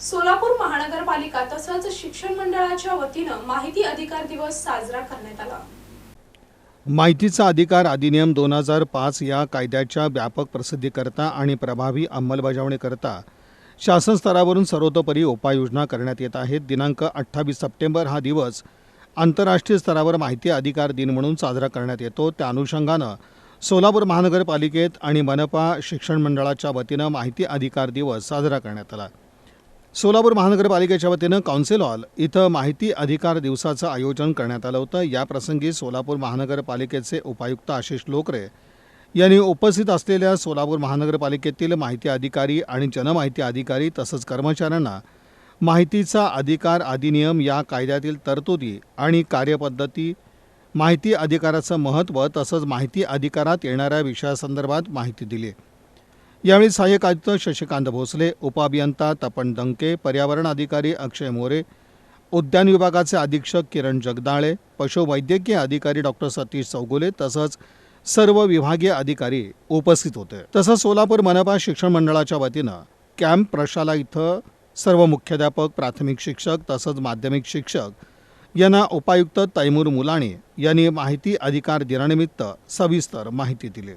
सोलापूर महानगरपालिका तसंच शिक्षण मंडळाच्या वतीनं माहिती अधिकार दिवस साजरा करण्यात आला. माहितीचा अधिकार अधिनियम दोन हजार पाच या कायद्याच्या व्यापक प्रसिद्धीकरता आणि प्रभावी अंमलबजावणीकरता शासन स्तरावरून सर्वतोपरी उपाययोजना करण्यात येत आहेत. दिनांक अठ्ठावीस सप्टेंबर हा दिवस आंतरराष्ट्रीय स्तरावर माहिती अधिकार दिन म्हणून साजरा करण्यात येतो. त्या अनुषंगानं सोलापूर महानगरपालिकेत आणि मनपा शिक्षण मंडळाच्या वतीनं माहिती अधिकार दिवस साजरा करण्यात आला. सोलापूर महानगरपालिकेच्या वतीनं काउन्सिल हॉल इथं माहिती अधिकार दिवसाचं आयोजन करण्यात आलं होतं. याप्रसंगी सोलापूर महानगरपालिकेचे उपायुक्त आशिष लोकरे यांनी उपस्थित असलेल्या सोलापूर महानगरपालिकेतील माहिती अधिकारी आणि जनमाहिती अधिकारी तसंच कर्मचाऱ्यांना माहितीचा अधिकार अधिनियम या कायद्यातील तरतुदी आणि कार्यपद्धती माहिती अधिकाराचं महत्त्व तसंच माहिती अधिकारात येणाऱ्या विषयासंदर्भात माहिती दिली. यावेळी सहाय्यक आयुक्त शशिकांत भोसले उपअभियंता तपन दंके पर्यावरण अधिकारी अक्षय मोरे उद्यान विभागाचे अधीक्षक किरण जगदाळे पशुवैद्यकीय अधिकारी डॉक्टर सतीश चौगुले तसंच सर्व विभागीय अधिकारी उपस्थित होते. तसंच सोलापूर मनपा शिक्षण मंडळाच्या वतीनं कॅम्प प्रशाला इथं सर्व मुख्याध्यापक प्राथमिक शिक्षक तसंच माध्यमिक शिक्षक यांना उपायुक्त तैमूर मुलाणी यांनी माहिती अधिकार दिनानिमित्त सविस्तर माहिती दिली.